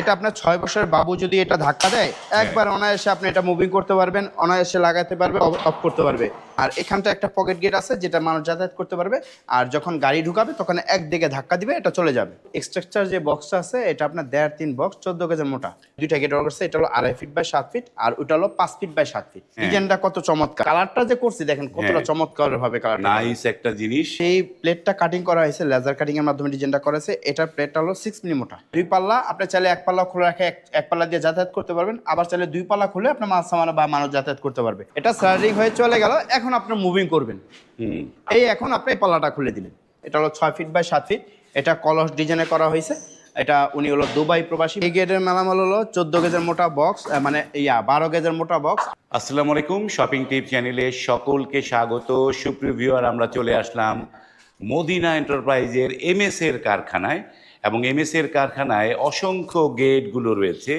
এটা আপনার ছয় বছরের বাবু যদি এটা ধাক্কা দেয় একবার অনায়াসে আপনি এটা মুভিং করতে পারবেন অনায়াসে লাগাতে পারবে অফ করতে পারবে। আর এখানটা একটা পকেট গেট আছে যেটা মানুষ যাতায়াত করতে পারবে আর যখন গাড়ি ঢুকাবে তখন একদিকে ধাক্কা দিবে এটা চলে যাবে। স্ট্রাকচার যে বক্সটা আছে এটা আপনার দেড় তিন বক্স চোদ্দ কেজির মোটা। দুইটা গেট করছে এটা হলো আড়াই ফিট বাই সাত ফিট আর ওটা হলো পাঁচ ফিট বাই সাত ফিট ডিজাইনটা কত চমৎকার। কালারটা যে করছি দেখেন কতটা হ্যাঁ। চমৎকার ভাবে কালারটা নাইস একটা জিনিস। সেই প্লেটটা কাটিং করা হয়েছে লেজার কাটিং এর মাধ্যমে ডিজাইনটা করা হয়েছে এটার প্লেটটা হলো সিক্স মিলি মোটা। দুই পাল্লা আপনি চাইলে এক পাল্লা খুলে রাখে এক- পাল্লা দিয়ে যাতায়াত করতে পারবেন। আবার চাইলে দুই পাল্লা খুলে আপনার মাছ সামানো বা মানুষ যাতায়াত করতে পারবে। এটা স্টার্টিং হয়ে চলে গেল এখন আপনার মুভিং করবেন। এই এখন আপনি এই পাল্লাটা খুলে দিলেন। এটা হলো ছয় ফিট বাই সাত ফিট এটা কলস ডিজাইনে করা হয়েছে। এটা উনি হলো দুবাই প্রবাসী। এই গেটের মেলামাল হলো চোদ্দ গেজের মোটা বক্স মানে ইয়া বারো গেজের মোটা বক্স আসসালামু আলাইকুম শপিং টিপ চ্যানেলে সকলকে স্বাগত। সুপ্রিয় ভিউয়ার আমরা চলে আসলাম মদিনা এন্টারপ্রাইজের এমএস এর কারখানায়। এবং এমএস এর কারখানায় অসংখ্য গেটগুলো রয়েছে।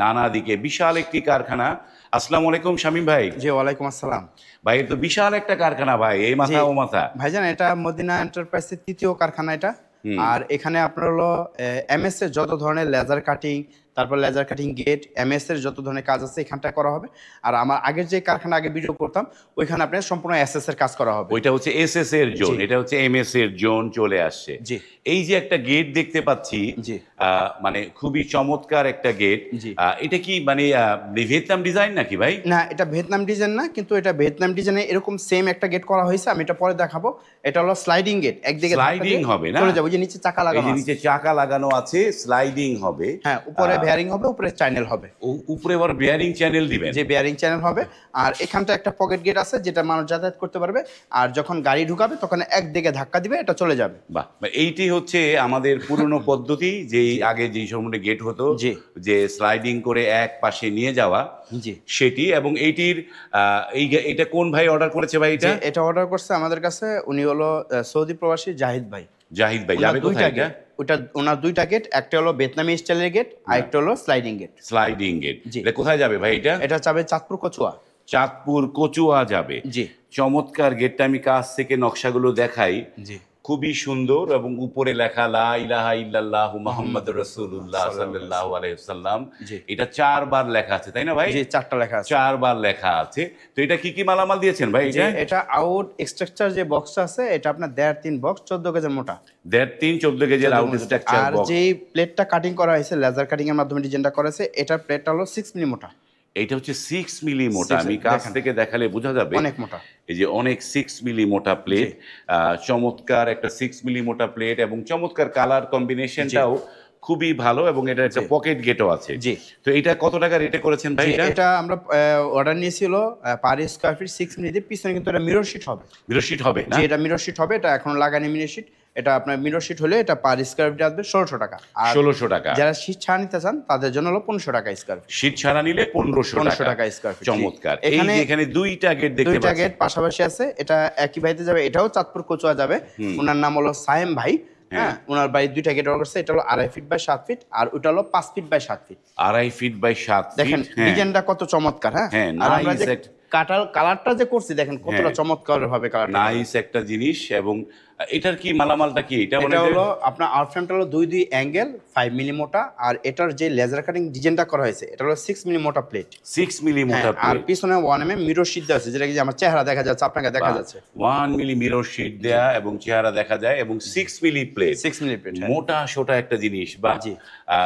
নানা দিকে বিশাল একটি কারখানা। আসসালামু আলাইকুম শামীম ভাই। জি ওয়ালাইকুম আসসালাম। ভাই তো বিশাল একটা কারখানা ভাই এই মাথা ও মাথা। ভাইজান এটা মদিনা এন্টারপ্রাইজের তৃতীয় কারখানা এটা। আর এখানে আপনার হলো এমএস এর যত ধরনের লেজার কাটিং তারপর লেজার কাটিং গেট এমএস এর যত ধরনের কাজ আছে এখানটা করা হবে আর আমার আগের যে কারখানা আগে ভিডিও করতাম ওইখানে আপনার সম্পূর্ণ এসএস এর কাজ করা হবে ওইটা হচ্ছে এসএস এর জোন এটা হচ্ছে এমএস এর জোন চলে আসছে জি। এই যে একটা গেট দেখতে পাচ্ছি জি। মানে খুবই চমৎকার একটা গেট। এটা কি মানে ভিয়েতনাম ডিজাইন নাকি ভাই না এটা ভিয়েতনাম ডিজাইন না কিন্তু এটা ভিয়েতনাম ডিজাইনে এরকম সেম একটা গেট করা হয়েছে আমি এটা পরে দেখাবো এটা হলো স্লাইডিং গেট একদিকে Sliding হবে না? চলে যাবে যে নিচে চাকা লাগানো আছে। নিচে চাকা লাগানো আছে স্লাইডিং হবে হ্যাঁ উপরে বেয়ারিং হবে উপরে চ্যানেল হবে। উপরে আবার বেয়ারিং চ্যানেল দিবেন। যে বেয়ারিং চ্যানেল হবে আর এখানটা একটা পকেট গেট আছে যেটা মানুষ যাতায়াত করতে পারবে আর যখন গাড়ি ঢুকাবে তখন একদিকে ধাক্কা দিবে এটা চলে যাবে। বাহ বা এইটি হচ্ছে আমাদের পুরনো পদ্ধতি যেই আগে যেই সময় গেট হতো। যে স্লাইডিং করে এক পাশে নিয়ে যাওয়া জি। সেটি এবং এইটির এই এটা কোন ভাই অর্ডার করেছে ভাই এটা? এটা অর্ডার করছে আমাদের কাছে উনি হলো সৌদি প্রবাসী জাহিদ ভাই। জাহিদ ভাই যাবে কোথায় এটা? ওটা ওনার দুইটা গেট একটা হলো ভিয়েতনামি স্টাইলের গেট আর একটা হলো স্লাইডিং গেট স্লাইডিং গেট। এটা কোথায় যাবে ভাই এটা? এটা যাবে চাঁদপুর কচুয়া। চাঁদপুর কচুয়া যাবে। জি। চমৎকার গেটটা আমি কাছ থেকে নকশাগুলো দেখাই। জি। খুবই সুন্দর এবং উপরে লেখা লা ইলাহা ইল্লাল্লাহ মুহাম্মদ রাসূলুল্লাহ সাল্লাল্লাহু আলাইহি সাল্লাম এটা চারবার লেখা আছে তাই না ভাই? জি চারটা লেখা আছে। চারবার লেখা আছে। তো এটা কি কি মালামাল দিয়েছেন ভাই এটা এটা আউট স্ট্রাকচার যে বক্সটা আছে এটা আপনার দেড় তিন বক্স চোদ্দ কেজি মোটা। দেড় তিন চোদ্দ কেজির আউট স্ট্রাকচার আর যে প্লেটটা কাটিং করা হয়েছে লেজার কাটিং এর মাধ্যমে ডিজাইনটা করা হয়েছে এটার প্লেটটা হলো সিক্স মিলি মোটা। এটা হচ্ছে সিক্স মিলি মোটা। আমি কাছ থেকে দেখালে বোঝা যাবে অনেক মোটা। এই যে অনেক সিক্স মিলি মোটা প্লেট চমৎকার একটা সিক্স মিলি মোটা প্লেট এবং চমৎকার কালার কম্বিনেশনটাও খুবই ভালো এবং এটা একটা পকেট গেটও আছে। জি। তো এটা কত টাকা রেটে করেছেন ভাই এটা? এটা আমরা অর্ডার নিয়েছিল পার স্কোয়ার ফিট সিক্স মিনিটে পিছনে কিন্তু এটা মিরর শিট হবে। বিরশিট হবে না? এটা মিরর শিট হবে এটা এখন লাগানি মিরর শিট এটা আপনার মিরর শিট হলে এটা পার স্কোয়ার ফিট আসবে ষোলোশো টাকা। আর ষোলোশো টাকা। যারা শীত ছাড়া নিতে চান তাদের জন্য হলো পনেরোশো টাকা স্কোয়ার ফিট শীত ছাড়া নিলে পনেরোশো পনেরোশো টাকা। টাকা স্কোয়ার ফিট চমৎকার। এখানে এখানে দুইটা গেট দেখতে দুইটা গেট পাশাপাশি আছে। এটা একই বাড়িতে যাবে এটাও চাঁদপুর কচুয়া যাবে। ওনার নাম হলো সায়েম ভাই হ্যাঁ। ওনার বাড়ির দুইটা গেট করছে এটা হলো আড়াই ফিট বাই সাত ফিট আর ওটা হলো পাঁচ ফিট বাই সাত ফিট আড়াই ফিট বাই সাত দেখেন ফিট হ্যাঁ। ডিজাইনটা কত চমৎকার হ্যাঁ? হ্যাঁ, আর আমরা কাটার কালারটা যে করছি দেখেন কতটা হ্যাঁ। চমৎকার ভাবে কালারটা নাইস একটা জিনিস এবং এটার কি মালামালটা কি? এটা মানে এটা হলো আপনার আউট ফ্রেমটা হলো দুই দুই অ্যাঙ্গেল ফাইভ মিলি মোটা আর এটার যে লেজার কাটিং ডিজাইনটা করা হয়েছে এটা হলো সিক্স মিলি মোটা প্লেট সিক্স মিলি মোটা আর পিছনে ওয়ান এম মিরর শীট দেওয়া আছে যেটা কি আমার চেহারা দেখা যাচ্ছে আপনাকে দেখা যাচ্ছে। ওয়ান মিলি মিরর শিট দেয়া এবং চেহারা দেখা যায় এবং six milli plate six milli plate মোটা সোটা একটা জিনিস বা জি।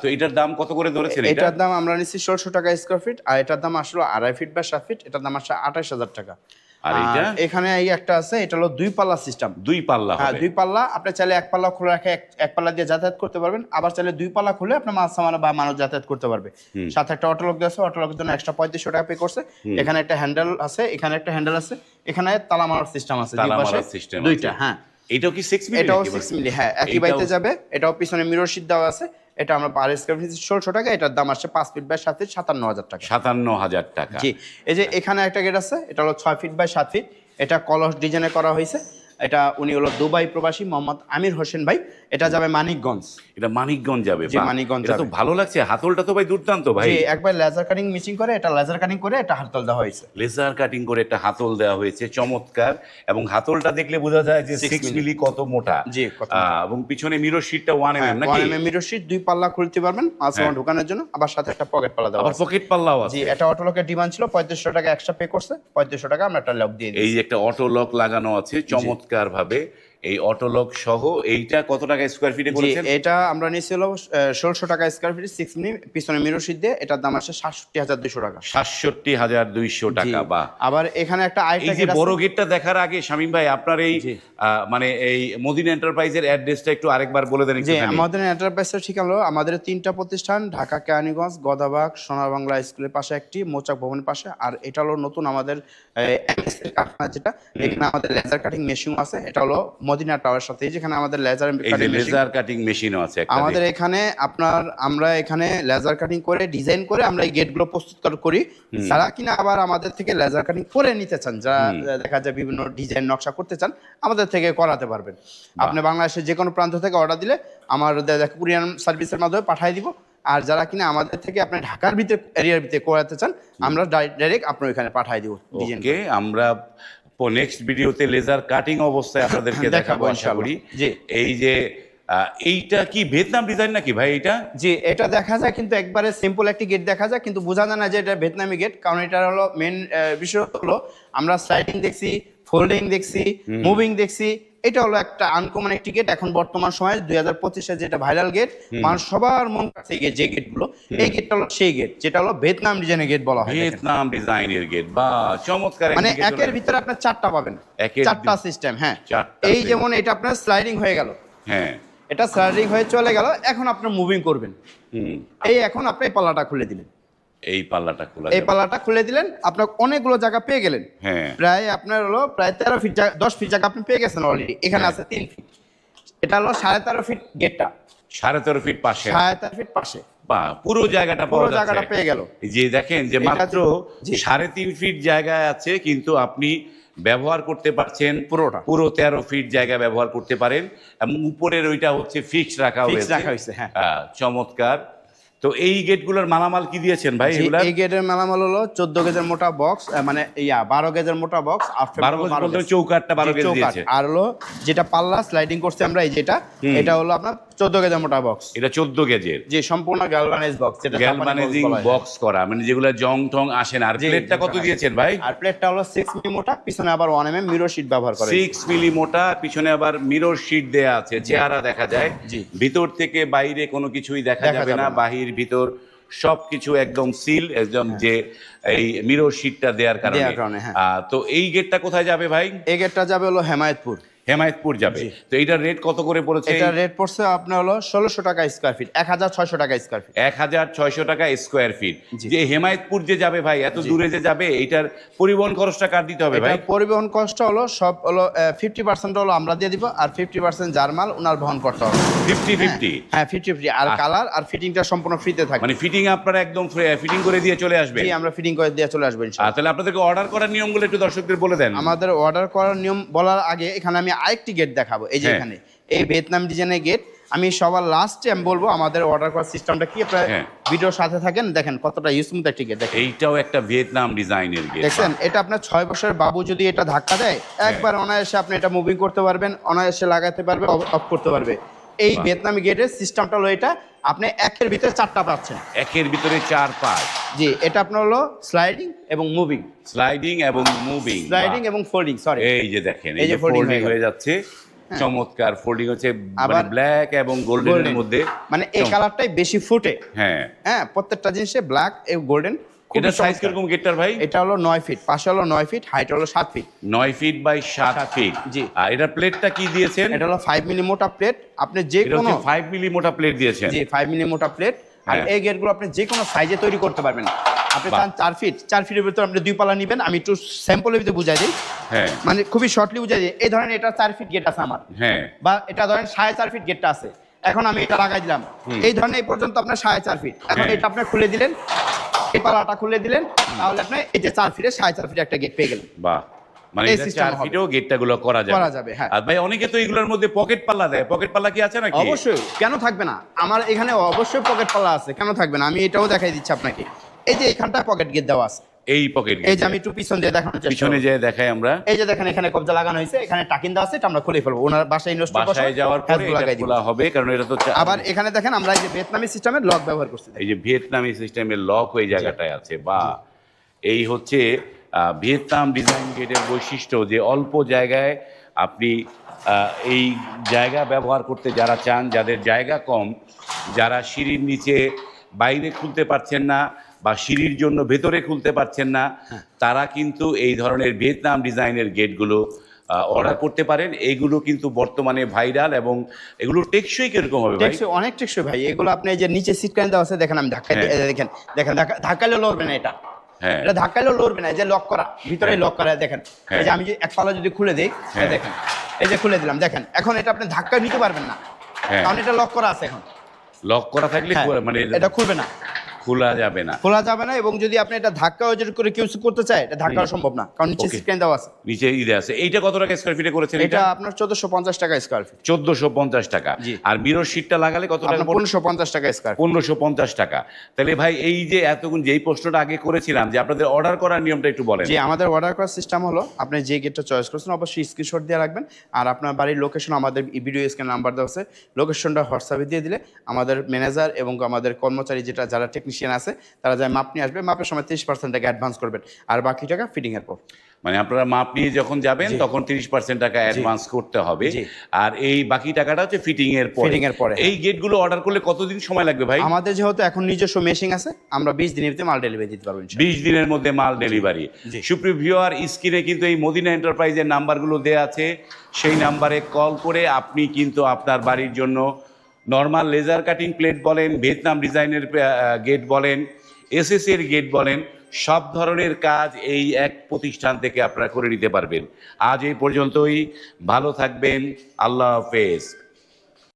তো এটার দাম কত করে ধরেছেন এটা? এটার দাম আমরা নিচ্ছি ষোলশো টাকা স্কোয়ার ফিট আর এটার দাম আসলো আড়াই ফিট বা সাত ফিট এটার দাম আসলে আঠাশ হাজার টাকা। আর এটা? এখানে এই একটা আছে এটা হলো দুই পাল্লা সিস্টেম দুই পাল্লা হ্যাঁ দুই পাল্লা আপনি চাইলে এক পাল্লা খুলে রাখে এক- পাল্লা দিয়ে যাতায়াত করতে পারবেন আবার চাইলে দুই পাল্লা খুলে আপনার মাছ সামানো বা মানুষ যাতায়াত করতে পারবে। সাথে একটা অটোলক দিয়ে আছে অটোলকের জন্য এক্সট্রা পঁয়ত্রিশশো টাকা পে করছে। এখানে একটা হ্যান্ডেল আছে এখানে একটা হ্যান্ডেল আছে এখানে তালা মারার সিস্টেম আছে তালা মারার system দুইটা হ্যাঁ। এটাও কি সিক্স মিলি এটাও সিক্স মিলি হ্যাঁ একই বাড়িতে যাবে এটাও পিছনে মিরর শীট দেওয়া আছে এটা আমরা পার স্কোয়ার ফিট ষোলশো টাকা এটার দাম আসছে পাঁচ ফিট বাই সাত ফিট সাতান্ন হাজার টাকা। সাতান্ন হাজার টাকা। জি এই যে এখানে একটা গেট আছে এটা হলো ছয় ফিট বাই সাত ফিট এটা কলস ডিজাইনে করা হয়েছে। এটা উনি হলো দুবাই প্রবাসী মোহাম্মদ আমির হোসেন ভাই। এটা যাবে মানিকগঞ্জ। এটা মানিকগঞ্জ যাবে জি, মানিকগঞ্জ এটা তো ভালো লাগছে হাতলটা তো ভাই দুর্দান্ত ভাই। একবার লেজার কাটিং মিচিং করে এটা লেজার কাটিং করে এটা হাতল দেওয়া হয়েছে। লেজার কাটিং করে একটা হাতল দেওয়া হয়েছে চমৎকার। এবং হাতলটা দেখলে বোঝা যায় যে সিক্স মিলি। কত মোটা। জি, এবং পিছনে মিরর শিটটা ওয়ান এম নাকি? ওয়ান এম মিরর শীট দুই পাল্লা খুলতে পারবেন মাছ হ্যাঁ। ঢোকানোর জন্য। আবার সাথে একটা পকেট পাল্লা দেওয়া আবার। পকেট পাল্লাও জি আছে। এটা অটোলকের ডিমান্ড ছিল পঁয়ত্রিশশো টাকা এক্সট্রা পে করছে পঁয়ত্রিশশো টাকা আমরা একটা লক দিয়ে দিই এই যে একটা অটো লক লাগানো আছে চমৎকার। ভাবে এই অটো লক সহ এইটা কত টাকা স্কোয়ার ফিটে জি করেছেন? এটা আমরা নিয়েছি হলো ষোলশো টাকা স্কোয়ার ফিট সিক্স মিনি পিছনে মিরর শীট দিয়ে এটার দাম আসছে সাতষট্টি হাজার দুশো টাকা। সাতষট্টি হাজার দুইশো টাকা বা আবার এখানে একটা এই আইটা যে বড় গেটটা দেখার আগে শামীম ভাই আপনার এই মানে এই মদিনা এন্টারপ্রাইজের অ্যাড্রেসটা একটু আরেকবার বলে দেন যে। আমাদের এন্টারপ্রাইজের ঠিকানা হলো আমাদের তিনটা প্রতিষ্ঠান ঢাকা কেরানীগঞ্জ গদাবাগ সোনার বাংলা স্কুলের পাশে একটি মোচাক ভবনের পাশে। আর এটা হলো নতুন আমাদের কারখানা যেটা। এখানে আমাদের লেজার কাটিং মেশিন আছে। এটা হলো মদিনা টাওয়ার সাথে যেখানে আমাদের লেজার লেজার কাটিং মেশিনও আছে আমাদের এখানে আপনার আমরা এখানে লেজার কাটিং করে ডিজাইন করে আমরা এই গেটগুলো প্রস্তুত করি। যারা কিনা আবার আমাদের থেকে লেজার কাটিং করে নিতে চান যারা দেখা যায় বিভিন্ন ডিজাইন নকশা করতে চান আমাদের থেকে করাতে পারবেন। আপনি বাংলাদেশের যে কোনো প্রান্ত থেকে অর্ডার দিলে আমার কুরিয়ান সার্ভিসের মাধ্যমে পাঠিয়ে দিব। আর যারা কিনা আমাদের থেকে আপনি ঢাকার ভিতরে এরিয়ার ভিতরে করাতে চান আমরা ডাইরেক্ট আপনার ওইখানে পাঠিয়ে দিব ডিজাইন ওকে আমরা নেক্সট ভিডিওতে লেজার কাটিং অবস্থায় আপনাদেরকে দেখাবো আশা করি। এই যে এইটা কি ভিয়েতনাম ডিজাইন নাকি ভাই এটা জি এটা দেখা যায় কিন্তু একবারে সিম্পল একটি গেট দেখা যায় কিন্তু বোঝা যায় না যে এটা ভিয়েতনামি গেট কারণ এটা হলো মেন বিষয় হলো আমরা স্লাইডিং দেখছি ফোল্ডিং দেখছি মুভিং দেখছি এটা হলো একটা আনকমন একটি গেট এখন বর্তমান সময়ে দুই হাজার পঁচিশে যেটা ভাইরাল গেট মানুষ সবার মন কাছে গিয়ে যে গেটগুলো এই গেটটা হলো সেই গেট যেটা হলো ভিয়েতনাম ডিজাইনের গেট বলা হয়। ভিয়েতনাম ডিজাইনের গেট বা চমৎকার মানে একের ভিতরে আপনার চারটা পাবেন। চারটা সিস্টেম হ্যাঁ। এই যেমন এটা আপনার স্লাইডিং হয়ে গেল। হ্যাঁ। এটা স্লাইডিং হয়ে চলে গেল এখন আপনার মুভিং করবেন। এই এখন আপনি পাল্লাটা খুলে দিলেন। এই পাল্লাটা খোলা এই পাল্লাটা খুলে দিলেন আপনার অনেকগুলো জায়গা পেয়ে গেলেন। হ্যাঁ। প্রায় আপনার হলো প্রায় তেরো ফিট দশ ফিট জায়গা আপনি পেয়ে গেছেন অলরেডি এখানে হ্যাঁ। আছে তিন ফিট এটা হলো সাড়ে তেরো ফিট গেটটা সাড়ে তেরো ফিট পাশে। সাড়ে তেরো ফিট পাশে। বা পুরো জায়গাটা পুরো জায়গাটা পেয়ে গেল। এই যে দেখেন যে মাত্র। সাড়ে তিন ফিট জায়গায় আছে কিন্তু আপনি ব্যবহার করতে পারছেন পুরোটা। পুরো তেরো ফিট জায়গা ব্যবহার করতে পারেন। এবং উপরের ওইটা হচ্ছে ফিক্স রাখা হয়েছে। রাখা হয়েছে, হ্যাঁ। চমৎকার। তো এই গেটগুলোর মালামাল কি দিয়েছেন ভাই এই গেটের মেলামাল হলো চোদ্দ গেজের মোটা বক্স মানে ইয়া বারো গেজের মোটা বক্স চৌকাটটা বারো গেজ দিয়েছে। আর হলো যেটা পাল্লা স্লাইডিং করছে আমরা এই যেটা এটা হলো আপনার চোদ্দ গেজের মোটা বক্স। এটা চোদ্দ গেজের। যে সম্পূর্ণ গ্যালভানাইজ বক্স যেটা গ্যালভানাইজিং বক্স করা মানে যেগুলো জং টং আসে না। আর প্লেটটা কত দিয়েছেন ভাই? আর প্লেটটা হলো সিক্স মিলি মোটা পিছনে আবার one M M mirror sheet ব্যবহার করে সিক্স মিলি মোটা পিছনে আবার মিরর শিট দেয়া আছে চেহারা দেখা যায়। ভিতর থেকে বাইরে কোনো কিছুই দেখা যাবে না না। বাহির ভিতর সবকিছু একদম সিল একদম যে এই মিরর শিটটা দেওয়ার কারণে। কারণে, হ্যাঁ। তো এই গেটটা কোথায় যাবে ভাই? এই গেটটা যাবে হলো হেমায়তপুর। হেমায়তপুর যাবে। তো এইটার রেট কত করে পড়েছে? এটা রেট পড়ছে আপনার হলো ষোলোশো টাকা স্কোয়ার ফিট এক হাজার ছয়শো টাকা স্কোয়ার ফিট এক হাজার ছয়শো টাকা স্কোয়ার ফিট যে হেমায়তপুর যে যাবে ভাই এত দূরে যে যাবে এইটার পরিবহন খরচটা কার দিতে হবে ভাই? এটা পরিবহন কষ্ট হলো সব হলো ফিফটি পার্সেন্ট হলো আমরা দিয়ে দিব আর ফিফটি পার্সেন্ট জার্মাল ওনার বহন করতে হবে। ফিফটি ফিফটি হ্যাঁ ফিফটি ফিফটি আর কালার আর ফিটিংটা সম্পূর্ণ ফ্রিতে থাকবে। মানে ফিটিং আপনারা একদম ফিটিং করে দিয়ে চলে আসবে আমরা ফিটিং করে দিয়ে চলে আসব ইনশাআল্লাহ। তাহলে আপনাদেরকে অর্ডার করার নিয়মগুলো একটু দর্শকদের বলে দেন। আমাদের অর্ডার করার নিয়ম বলার আগে এখানে আমি আরেকটি গেট দেখাবো। এই যে হ্যাঁ। এখানে। এই ভিয়েতনাম ডিজাইনের গেট আমি সবার লাস্টে আমি বলব আমাদের অর্ডার করার সিস্টেমটা কি? আপনারা হ্যাঁ। ভিডিওর সাথে থাকেন। দেখেন কতটা ইউজমুথ একটি গেট দেখেন। এইটাও একটা ভিয়েতনাম ডিজাইনের গেট দেখেন এটা আপনার ছয় বছরের বাবু যদি এটা ধাক্কা দেয় হ্যাঁ। একবার অনায়াসে আপনি এটা মুভিং করতে পারবেন অনায়াসে লাগাতে পারবে অফ করতে পারবে। এই। ভিয়েতনামি গেটের সিস্টেমটা হলো এটা। আপনি একের ভিতরে চারটা পাচ্ছেন। একের ভিতরে চার পাঁচ। জি এটা আপনার হলো স্লাইডিং এবং মুভিং স্লাইডিং এবং মুভিং স্লাইডিং এবং ফোল্ডিং সরি এই যে দেখেন এই যে ফোল্ডিং হয়ে যাচ্ছে চমৎকার ফোল্ডিং হচ্ছে মানে আবার ব্ল্যাক এবং গোল্ডেনের। মধ্যে মানে এই কালারটাই বেশি ফুটে। হ্যাঁ। হ্যাঁ প্রত্যেকটা জিনিসে ব্ল্যাক এবং গোল্ডেন এটা সাইজ কীরকম গেটটার ভাই? এটা হলো নয় ফিট পাশে হলো নয় ফিট হাইট হলো সাত ফিট। নয় ফিট বাই সাত ফিট। জি। আর এটা প্লেটটা কি দিয়েছেন? এটা হলো ফাইভ মিলি মোটা প্লেট। আপনি যে এটা কোনো হচ্ছে ফাইভ মিলি মোটা প্লেট দিয়েছেন। জি ফাইভ মিলি মোটা প্লেট। আর হ্যাঁ। এই গেটগুলো আপনি যে কোনো সাইজে তৈরি করতে পারবেন। আপনি চান চার ফিট চার ফিটের ভিতরে আপনি দুই পাল্লা নেবেন। আমি একটু স্যাম্পলের ভিতরে বুঝাই দিই। হ্যাঁ। মানে খুবই শর্টলি বুঝাই দিই। এই ধরেন এটা চার ফিট গেট আছে আমার। হ্যাঁ। বা এটা ধরেন সাড়ে চার ফিট গেটটা আছে। এখন আমি এটা লাগাই দিলাম। এই ধরনের এই পর্যন্ত আপনার সাড়ে চার ফিট। এখন হ্যাঁ। এটা আপনি খুলে দিলেন। এই পালাটা খুলে দিলেন তাহলে আপনি এই যে চার ফিটে সাড়ে চার ফিটে একটা গেট পেয়ে গেলেন। বাহ। মানে চার ফিটেও গেটটা গুলো করা যাবে। করা যাবে, হ্যাঁ। আর ভাই অনেকে তো এগুলোর মধ্যে পকেট পাল্লা দেয়। পকেট পাল্লা কি আছে নাকি? অবশ্যই। কেন থাকবে না? আমার এখানে অবশ্যই পকেট পাল্লা আছে। কেন থাকবে না? আমি এটাও দেখাই দিচ্ছি আপনাকে। এই যে এখানটা পকেট গেট দেওয়া আছে। এই পকেট এই যে আমি একটু পিছন দিয়ে দেখানোর চেষ্টা পিছনে। যে দেখাই আমরা। এই যে দেখেন এখানে কবজা লাগানো হয়েছে এখানে টাকিন দেওয়া আছে এটা আমরা খুলে ফেলব। ওনার বাসায় ইনভেস্ট বাসায় যাওয়ার পরে এটা খোলা হবে কারণ এটা তো আবার এখানে দেখেন আমরা এই যে ভিয়েতনামি সিস্টেমের লক ব্যবহার করছি। এই যে ভিয়েতনামি সিস্টেমের লক ওই জায়গাটায় আছে বা এই হচ্ছে ভিয়েতনাম ডিজাইন গেটের বৈশিষ্ট্য যে অল্প জায়গায় আপনি এই জায়গা ব্যবহার করতে যারা চান যাদের জায়গা কম যারা সিঁড়ির নিচে বাইরে খুলতে পারছেন না বা সিঁড়ির জন্য ভেতরে খুলতে পারছেন না তারা কিন্তু এই ধরনের ভিয়েতনাম ডিজাইনের গেটগুলো অর্ডার করতে পারেন। এইগুলো কিন্তু বর্তমানে ভাইরাল এবং এগুলো টেকসই কীরকম হবে টেকসই অনেক টেকসই ভাই। এগুলো আপনি যে নিচে সিট কান দেওয়া আছে দেখেন আমি ধাক্কা এই দেখেন দেখেন ধাক্কা- ধাক্কালে লড়বে না এটা। হ্যাঁ। এটা ধাক্কালেও লড়বে না যে লক করা ভিতরে হ্যাঁ। লক করা দেখেন। এই যে আমি যে এক পালা যদি খুলে দিই হ্যাঁ। দেখেন এই যে খুলে দিলাম দেখেন এখন এটা আপনি ধাক্কা নিতে পারবেন না। হ্যাঁ। কারণ এটা লক করা আছে এখন। লক করা থাকলে হ্যাঁ, মানে এটা খুলবে না। খোলা যাবে না। খোলা যাবে না এবং যদি আপনি এটা ধাক্কা ওজন করে কেউ করতে চায় এটা ধাক্কা সম্ভব না। কারণ নিচে. সিট দেওয়া আছে। নিচে ইদে আছে। এইটা কত টাকা স্কোয়ার ফিটে করেছেন এটা আপনার চোদ্দশো পঞ্চাশ টাকা স্কোয়ার ফিট চোদ্দশো পঞ্চাশ টাকা। আর মিরর শিটটা লাগালে কত টাকা আপনার পনেরোশো পঞ্চাশ টাকা স্কোয়ার পনেরোশো পঞ্চাশ টাকা। তাহলে ভাই এই যে এতক্ষণ যেই প্রশ্নটা আগে করেছিলাম যে আপনাদের অর্ডার করার নিয়মটা একটু বলেন। যে আমাদের অর্ডার করার সিস্টেম হলো আপনি যে গেটটা চয়েস করছেন অবশ্যই স্ক্রিনশট দিয়ে রাখবেন। আর আপনার বাড়ির লোকেশন আমাদের ভিডিও স্ক্যান নাম্বার দেওয়া আছে। লোকেশনটা হোয়াটসঅ্যাপে দিয়ে দিলে আমাদের ম্যানেজার এবং আমাদের কর্মচারী যেটা যারা টেকনিশিয়ান আছে তারা যায় মাপ নিয়ে আসবে মাপের সময় তিরিশ পার্সেন্ট টাকা অ্যাডভান্স করবেন আর বাকি টাকা ফিটিং এর পর। মানে আপনারা মাপ নিয়ে যখন যাবেন তখন তিরিশ পার্সেন্ট টাকা অ্যাডভান্স করতে হবে। আর এই বাকি টাকাটা হচ্ছে ফিটিং এর পরে। Fitting এর পরে, এই গেটগুলো অর্ডার করলে কতদিন সময় লাগবে ভাই? আমাদের যেহেতু এখন নিজস্ব মেশিং আছে আমরা বিশ দিনের মধ্যে মাল ডেলিভারি দিতে পারব বিশ দিনের মধ্যে মাল ডেলিভারি। সুপ্রিয় ভিউয়ার স্ক্রিনে কিন্তু এই মদিনা এন্টারপ্রাইজের নাম্বারগুলো দেওয়া আছে। সেই নাম্বারে কল করে আপনি কিন্তু আপনার বাড়ির জন্য নর্মাল লেজার কাটিং প্লেট বলেন ভিয়েতনাম ডিজাইনের গেট বলেন এসএসের গেট বলেন, সব ধরনের কাজ এই এক প্রতিষ্ঠান থেকে আপনারা করে নিতে পারবেন। আজ এই পর্যন্তই, ভালো থাকবেন, আল্লাহ হাফেজ।